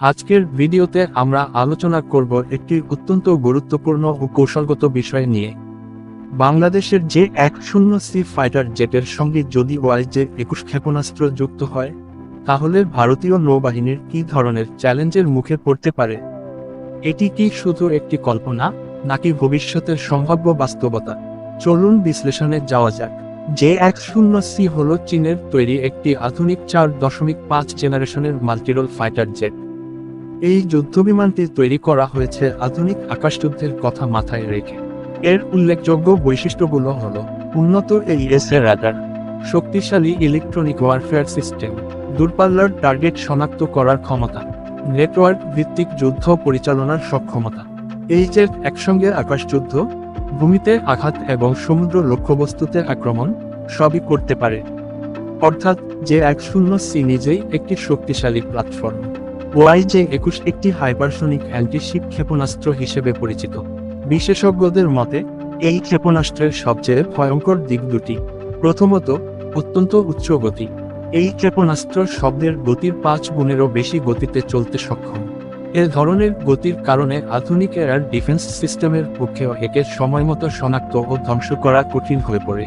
আজকের ভিডিওতে আমরা আলোচনা করব একটি অত্যন্ত গুরুত্বপূর্ণ ও কৌশলগত বিষয় নিয়ে। বাংলাদেশের যে এক শূন্য সি ফাইটার জেটের সঙ্গে যদি ওয়াইজে একুশ ক্ষেপণাস্ত্র যুক্ত হয়, তাহলে ভারতীয় নৌবাহিনীর কী ধরনের চ্যালেঞ্জের মুখে পড়তে পারে? এটি কি শুধু একটি কল্পনা, নাকি ভবিষ্যতের সম্ভাব্য বাস্তবতা? চলুন বিশ্লেষণে যাওয়া যাক। যে এক শূন্য সি হল চীনের তৈরি একটি আধুনিক চার দশমিক পাঁচ জেনারেশনের মাল্টিরোল ফাইটার জেট। এই যুদ্ধবিমানটি তৈরি করা হয়েছে আধুনিক আকাশযুদ্ধের কথা মাথায় রেখে। এর উল্লেখযোগ্য বৈশিষ্ট্যগুলো হল, উন্নত এইএসএ রাডার, শক্তিশালী ইলেকট্রনিক ওয়ারফেয়ার সিস্টেম দূরপাল্লার টার্গেট শনাক্ত করার ক্ষমতা নেটওয়ার্ক ভিত্তিক যুদ্ধ পরিচালনার সক্ষমতা এই জেট একসঙ্গে আকাশযুদ্ধ, ভূমিতে আঘাত এবং সমুদ্র লক্ষ্যবস্তুতে আক্রমণ, সবই করতে পারে। অর্থাৎ যে এক শূন্য সি নিজেই একটি শক্তিশালী প্ল্যাটফর্ম ওয়াইজে একুশ একটি হাইপারসোনিক অ্যান্টিশিপ ক্ষেপণাস্ত্র হিসেবে পরিচিত। বিশেষজ্ঞদের মতে, এই ক্ষেপণাস্ত্রের সবচেয়ে ভয়ঙ্কর দিক দুটি। প্রথমত, অত্যন্ত উচ্চ গতি। এই ক্ষেপণাস্ত্র শব্দের গতির পাঁচ গুণেরও বেশি গতিতে চলতে সক্ষম। এ ধরনের গতির কারণে আধুনিক এয়ার ডিফেন্স সিস্টেমের পক্ষেও একে সময়মতো শনাক্ত ও ধ্বংস করা কঠিন হয়ে পড়ে।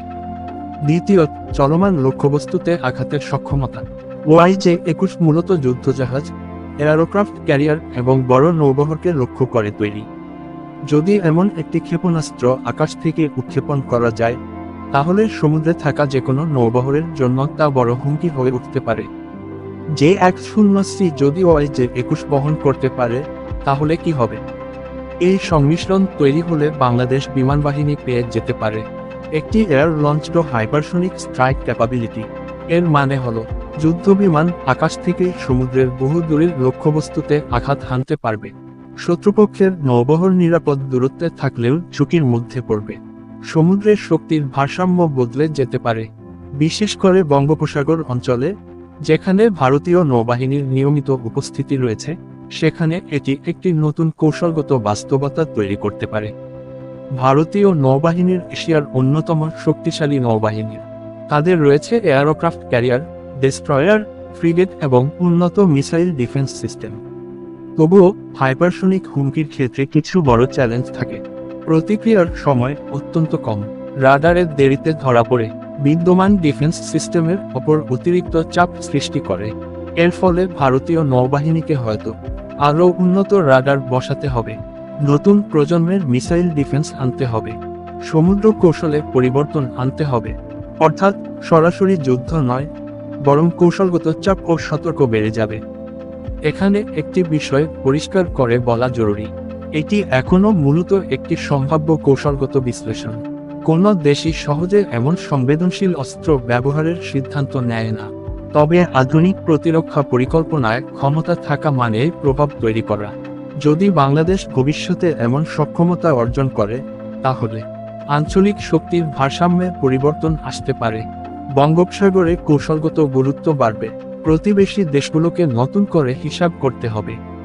দ্বিতীয় চলমান লক্ষ্যবস্তুতে আঘাতের সক্ষমতা। ওয়াইজে একুশ মূলত যুদ্ধজাহাজ এয়ারোক্রাফট ক্যারিয়ার এবং বড় নৌবহরকে লক্ষ্য করে তৈরি। যদি এমন একটি ক্ষেপণাস্ত্র আকাশ থেকে উৎক্ষেপণ করা যায়, তাহলে সমুদ্রে থাকা যে কোনো নৌবহরের জন্য তা বড় হুমকি হয়ে উঠতে পারে। যে এক শূন্য সি যদি ওয়াইজে একুশ বহন করতে পারে, তাহলে কি হবে? এই সংমিশ্রণ তৈরি হলে বাংলাদেশ বিমান বাহিনী পেয়ে যেতে পারে। একটি air launched hypersonic strike capability. এর মানে হলো যুদ্ধবিমান আকাশ থেকে সমুদ্রের বহু দূরের লক্ষ্যবস্তুতে আঘাত হানতে পারবে। শত্রুপক্ষের নৌবহর নিরাপদ দূরত্বে থাকলেও ঝুঁকির মধ্যে পড়বে। সমুদ্রের শক্তির ভারসাম্য বদলে যেতে পারে, বিশেষ করে বঙ্গোপসাগর অঞ্চলে, যেখানে ভারতীয় নৌবাহিনীর নিয়মিত উপস্থিতি রয়েছে, সেখানে এটি একটি নতুন কৌশলগত বাস্তবতা তৈরি করতে পারে। ভারতীয় নৌবাহিনীর এশিয়ার অন্যতম শক্তিশালী নৌবাহিনী। তাদের রয়েছে এয়ারোক্রাফট ক্যারিয়ার ডেস্ট্রয়ার ফ্রিগেট এবং উন্নত মিসাইল ডিফেন্স সিস্টেম। তবুও, হাইপারসোনিক হুমকির ক্ষেত্রে কিছু বড় চ্যালেঞ্জ থাকে। প্রতিক্রিয়ার সময় অত্যন্ত কম। রাডারের দেরিতে ধরা পড়ে, বিদ্যমান ডিফেন্স সিস্টেমের ওপর অতিরিক্ত চাপ সৃষ্টি করে। এর ফলে ভারতীয় নৌবাহিনীকে হয়তো আরও উন্নত রাডার বসাতে হবে। নতুন প্রজন্মের মিসাইল ডিফেন্স আনতে হবে। সমুদ্র কৌশলে পরিবর্তন আনতে হবে। অর্থাৎ সরাসরি যুদ্ধ নয় বরং কৌশলগত চাপ ও সতর্ক বেড়ে যাবে। এখানে একটি বিষয় পরিষ্কার করে বলা জরুরি। এটি এখনও মূলত একটি সম্ভাব্য কৌশলগত বিশ্লেষণ। কোন দেশই সহজে এমন সংবেদনশীল অস্ত্র ব্যবহারের সিদ্ধান্ত নেয় না। তবে আধুনিক প্রতিরক্ষা পরিকল্পনায় ক্ষমতা থাকা মানে প্রভাব তৈরি করা। যদি বাংলাদেশ ভবিষ্যতে এমন সক্ষমতা অর্জন করে, তাহলে আঞ্চলিক শক্তির ভারসাম্যে পরিবর্তন আসতে পারে। বঙ্গোপসাগরে কৌশলগত গুরুত্ব বাড়বে। প্রতিবেশী দেশগুলোকে নতুন করে হিসাব করতে হবে।